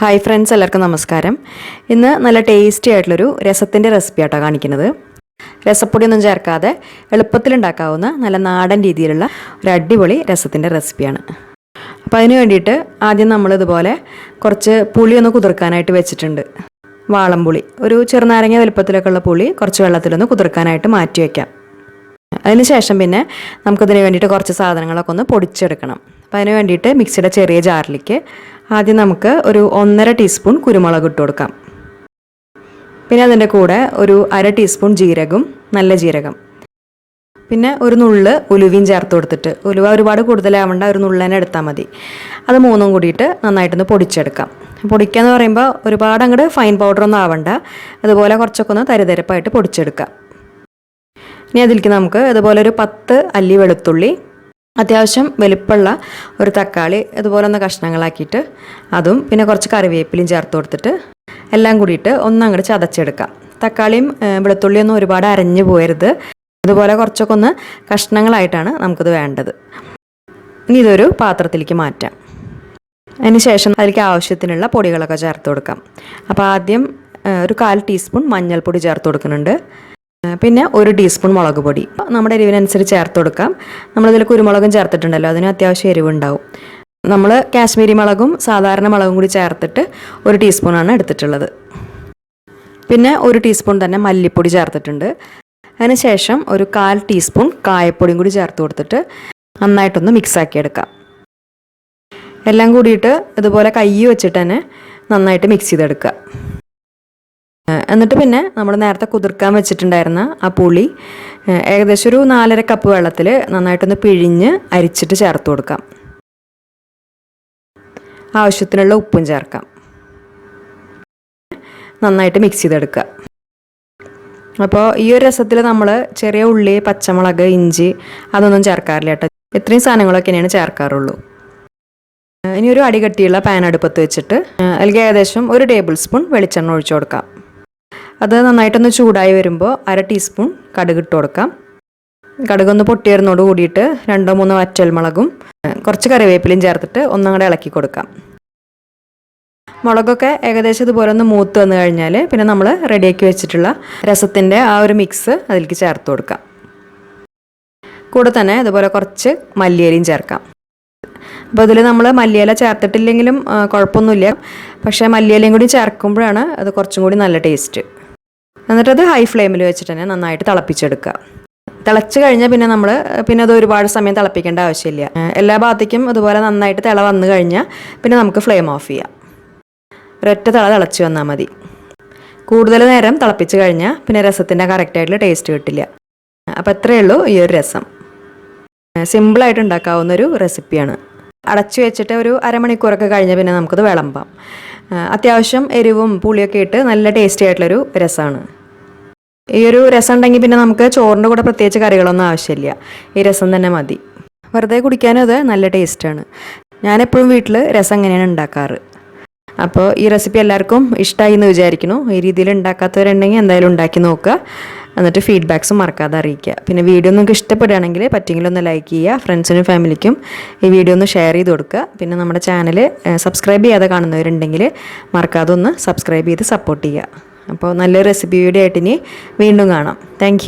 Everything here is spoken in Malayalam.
ഹായ് ഫ്രണ്ട്സ് എല്ലാവർക്കും നമസ്കാരം. ഇന്ന് നല്ല ടേസ്റ്റി ആയിട്ടുള്ളൊരു രസത്തിന്റെ റെസിപ്പി ആട്ടോ കാണിക്കുന്നത്. രസപ്പൊടിയൊന്നും ചേർക്കാതെ എളുപ്പത്തിൽ ഉണ്ടാക്കാവുന്ന നല്ല നാടൻ രീതിയിലുള്ള ഒരു അടിപൊളി രസത്തിന്റെ റെസിപ്പിയാണ് അപ്പോൾ അതിന് വേണ്ടിയിട്ട് ആദ്യം നമ്മൾ ഇതുപോലെ കുറച്ച് പുളി ഒന്ന് കുതിർക്കാനായിട്ട് വെച്ചിട്ടുണ്ട്. വാളംപുളി. ഒരു ചെറുനാരങ്ങ വലുപ്പത്തിലൊക്കെ ഉള്ള പുളി കുറച്ച് വെള്ളത്തിലൊന്ന് കുതിർക്കാനായിട്ട് മാറ്റി വയ്ക്കാം അതിന് ശേഷം പിന്നെ നമുക്കതിന് വേണ്ടിയിട്ട് കുറച്ച് സാധനങ്ങളൊക്കെ ഒന്ന് പൊടിച്ചെടുക്കണം. അപ്പം അതിന് വേണ്ടിയിട്ട് മിക്സിയുടെ ചെറിയ ജാറിലേക്ക് ആദ്യം നമുക്ക് ഒരു ഒന്നര ടീസ്പൂൺ കുരുമുളക് ഇട്ട് കൊടുക്കാം. പിന്നെ അതിന്റെ കൂടെ ഒരു അര ടീസ്പൂൺ ജീരകം നല്ല ജീരകം. പിന്നെ ഒരു നുള്ള് ഉലുവയും ചേർത്ത് കൊടുത്തിട്ട് ഉലുവ ഒരുപാട് കൂടുതലാവേണ്ട ഒരു നുള്ള് തന്നെ എടുത്താൽ മതി. അത് മൂന്നും കൂടിയിട്ട് നന്നായിട്ടൊന്ന് പൊടിച്ചെടുക്കാം. പൊടിക്കുക എന്ന് പറയുമ്പോൾ ഒരുപാട് അങ്ങോട്ട് ഫൈൻ പൗഡർ ഒന്നും ആവണ്ട അതുപോലെ കുറച്ചൊക്കെ ഒന്ന് തരിതരപ്പായിട്ട് പൊടിച്ചെടുക്കാം. ഇനി അതിലേക്ക് നമുക്ക് അതുപോലെ ഒരു പത്ത് അല്ലി വെളുത്തുള്ളി അത്യാവശ്യം വലിപ്പമുള്ള ഒരു തക്കാളി അതുപോലെ ഒന്ന് കഷ്ണങ്ങളാക്കിയിട്ട് അതും പിന്നെ കുറച്ച് കറിവേപ്പിലയും ചേർത്ത് കൊടുത്തിട്ട് എല്ലാം കൂടിയിട്ട് ഒന്ന് അങ്ങോട്ട് ചതച്ചെടുക്കാം. തക്കാളിയും വെളുത്തുള്ളിയും വെളുത്തുള്ളിയൊന്നും ഒരുപാട് അരഞ്ഞു പോയരുത്. അതുപോലെ കുറച്ചൊക്കെ ഒന്ന് കഷ്ണങ്ങളായിട്ടാണ് നമുക്കിത് വേണ്ടത്. ഇനി ഇതൊരു പാത്രത്തിലേക്ക് മാറ്റാം. അതിനുശേഷം അതിലേക്ക് ആവശ്യത്തിനുള്ള പൊടികളൊക്കെ ചേർത്ത് കൊടുക്കാം. അപ്പോൾ ആദ്യം ഒരു കാൽ ടീസ്പൂൺ മഞ്ഞൾപ്പൊടി ചേർത്ത് കൊടുക്കുന്നുണ്ട്. പിന്നെ ഒരു ടീസ്പൂൺ മുളക് പൊടി. നമ്മുടെ എരിവിനനുസരിച്ച് ചേർത്ത് കൊടുക്കാം. നമ്മളിതിൽ കുരുമുളകും ചേർത്തിട്ടുണ്ടല്ലോ അതിന് അത്യാവശ്യം എരിവുണ്ടാവും. നമ്മൾ കാശ്മീരി മുളകും സാധാരണ മുളകും കൂടി ചേർത്തിട്ട് ഒരു ടീസ്പൂണാണ് എടുത്തിട്ടുള്ളത്. പിന്നെ ഒരു ടീസ്പൂൺ തന്നെ മല്ലിപ്പൊടി ചേർത്തിട്ടുണ്ട്. അതിന് ശേഷം ഒരു കാൽ ടീസ്പൂൺ കായപ്പൊടിയും കൂടി ചേർത്ത് കൊടുത്തിട്ട് നന്നായിട്ടൊന്ന് മിക്സാക്കി എടുക്കാം. എല്ലാം കൂടിയിട്ട് ഇതുപോലെ കൈ വെച്ചിട്ട് തന്നെ നന്നായിട്ട് മിക്സ് ചെയ്തെടുക്കുക. എന്നിട്ട് പിന്നെ നമ്മൾ നേരത്തെ കുതിർക്കാൻ വെച്ചിട്ടുണ്ടായിരുന്ന ആ പുളി ഏകദേശം ഒരു നാലര കപ്പ് വെള്ളത്തിൽ നന്നായിട്ടൊന്ന് പിഴിഞ്ഞ് അരിച്ചിട്ട് ചേർത്ത് കൊടുക്കാം. ആവശ്യത്തിനുള്ള ഉപ്പും ചേർക്കാം. നന്നായിട്ട് മിക്സ് ചെയ്തെടുക്കുക. അപ്പോൾ ഈ ഒരു രസത്തിൽ നമ്മൾ ചെറിയ ഉള്ളി പച്ചമുളക് ഇഞ്ചി അതൊന്നും ചേർക്കാറില്ല കേട്ടോ. ഇത്രയും സാധനങ്ങളൊക്കെ തന്നെയാണ് ചേർക്കാറുള്ളൂ. ഇനി ഒരു അടികട്ടിയുള്ള പാൻ അടുപ്പത്ത് വെച്ചിട്ട് അല്ലെങ്കിൽ ഏകദേശം ഒരു ടേബിൾ സ്പൂൺ വെളിച്ചെണ്ണ ഒഴിച്ചു കൊടുക്കാം. അത് നന്നായിട്ടൊന്ന് ചൂടായി വരുമ്പോൾ അര ടീസ്പൂൺ കടുക് ഇട്ട് കൊടുക്കാം. കടുകൊന്ന് പൊട്ടിയറിനോട് കൂടിയിട്ട് രണ്ടോ മൂന്നോ വറ്റൽമുളകും മുളകും കുറച്ച് കറിവേപ്പിലയും ചേർത്തിട്ട് ഒന്നും കൂടെ ഇളക്കി കൊടുക്കാം. മുളകൊക്കെ ഏകദേശം ഇതുപോലെ ഒന്ന് മൂത്ത് വന്നു കഴിഞ്ഞാൽ പിന്നെ നമ്മൾ റെഡിയാക്കി വെച്ചിട്ടുള്ള രസത്തിന്റെ ആ ഒരു മിക്സ് അതിലേക്ക് ചേർത്ത് കൊടുക്കാം. കൂടെ തന്നെ ഇതുപോലെ കുറച്ച് മല്ലിയലയും ചേർക്കാം. അപ്പോൾ ഇതിൽ നമ്മൾ മല്ലിയില ചേർത്തിട്ടില്ലെങ്കിലും കുഴപ്പമൊന്നുമില്ല. പക്ഷേ മല്ലിയിലയും കൂടി ചേർക്കുമ്പോഴാണ് അത് കുറച്ചും കൂടി നല്ല ടേസ്റ്റ് എന്നിട്ടത് ഹൈ ഫ്ലെയിമിൽ വെച്ചിട്ട് തന്നെ നന്നായിട്ട് തിളപ്പിച്ചെടുക്കുക. തിളച്ച് കഴിഞ്ഞാൽ പിന്നെ നമ്മൾ പിന്നെ അത് ഒരുപാട് സമയം തിളപ്പിക്കേണ്ട ആവശ്യമില്ല. എല്ലാ ഭാഗത്തേക്കും അതുപോലെ നന്നായിട്ട് തിള വന്നു കഴിഞ്ഞാൽ പിന്നെ നമുക്ക് ഫ്ലെയിം ഓഫ് ചെയ്യാം. ഒരൊറ്റ തിള തിളച്ച് വന്നാൽ മതി. കൂടുതൽ നേരം തിളപ്പിച്ച് കഴിഞ്ഞാൽ പിന്നെ രസത്തിന്റെ കറക്റ്റായിട്ടുള്ള ടേസ്റ്റ് കിട്ടില്ല. അപ്പോൾ എത്രയേ ഉള്ളൂ ഈ ഒരു രസം. സിമ്പിളായിട്ട് ഉണ്ടാക്കാവുന്ന ഒരു റെസിപ്പിയാണ് അടച്ചു വെച്ചിട്ട് ഒരു അരമണിക്കൂറൊക്കെ കഴിഞ്ഞ് പിന്നെ നമുക്കത് വിളമ്പാം. അത്യാവശ്യം എരിവും പുളിയൊക്കെ ഇട്ട് നല്ല ടേസ്റ്റി ആയിട്ടുള്ളൊരു രസമാണ് ഈ ഒരു രസം ഉണ്ടെങ്കിൽ പിന്നെ നമുക്ക് ചോറിന്റെ കൂടെ പ്രത്യേകിച്ച് കറികളൊന്നും ആവശ്യമില്ല. ഈ രസം തന്നെ മതി. വെറുതെ കുടിക്കാനും അത് നല്ല ടേസ്റ്റാണ് ഞാനെപ്പോഴും വീട്ടിൽ രസം എങ്ങനെയാണ് ഉണ്ടാക്കാറ്? അപ്പോൾ ഈ റെസിപ്പി എല്ലാവർക്കും ഇഷ്ടമായി എന്ന് വിചാരിക്കുന്നു. ഈ രീതിയിൽ ഉണ്ടാക്കാത്തവരുണ്ടെങ്കിൽ എന്തായാലും ഉണ്ടാക്കി നോക്കുക. എന്നിട്ട് ഫീഡ്ബാക്സും മറക്കാതെ അറിയിക്കുക. പിന്നെ വീഡിയോ നിങ്ങൾക്ക് ഇഷ്ടപ്പെടുകയാണെങ്കിൽ പറ്റുമെങ്കിൽ ഒന്ന് ലൈക്ക് ചെയ്യുക ഫ്രണ്ട്സിനും ഫാമിലിക്കും ഈ വീഡിയോ ഒന്ന് ഷെയർ ചെയ്ത് കൊടുക്കുക. പിന്നെ നമ്മുടെ ചാനൽ സബ്സ്ക്രൈബ് ചെയ്യാതെ കാണുന്നവരുണ്ടെങ്കിൽ മറക്കാതെ ഒന്ന് സബ്സ്ക്രൈബ് ചെയ്ത് സപ്പോർട്ട് ചെയ്യുക. അപ്പോൾ നല്ലൊരു വീഡിയോ ആയിട്ട് ഇനി വീണ്ടും കാണാം. താങ്ക്